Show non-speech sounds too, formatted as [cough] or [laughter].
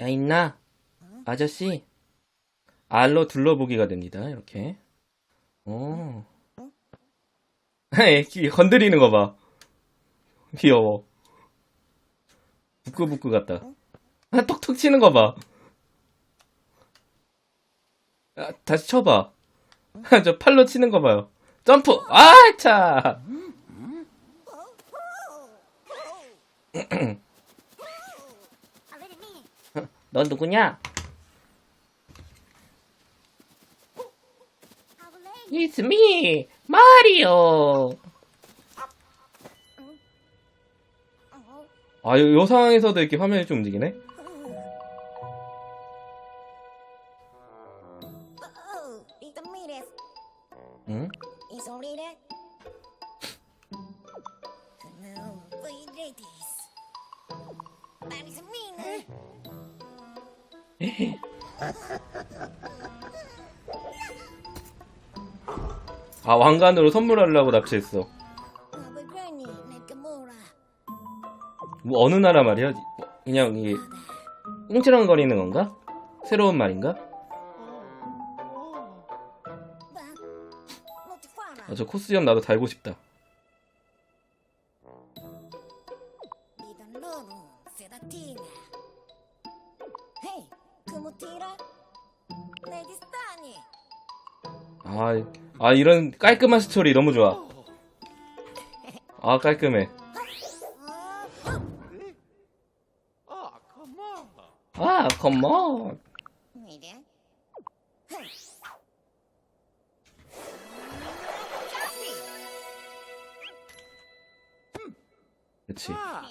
야, 있나? 아저씨? 알로 둘러보기가 됩니다, 이렇게. [laughs] 오. 애기 건드리는 거 봐. 귀여워. 부끄부끄 같다. 아, 톡톡 치는 거 봐. 아, 다시 쳐봐. 아, [laughs] 저 팔로 치는 거 봐요. 점프! 아, 차! [laughs] [laughs] 넌 누구냐? It's me, 마리오. 아, 요, 요 상황에서도 이렇게 화면이 좀 움직이네? 응? 아, 왕관으로 선물하려고 납치했어. 뭐, 어느 나라 말이야? 뭐, 그냥 이게, 꽁치렁거리는 건가? 새로운 말인가? 아, 저 코스염 나도 달고 싶다. 아, 아, 이런 깔끔한 스토리 너무 좋아. 아, 깔끔해. Come on. 아, 컴온. Mire. 그치. Ah,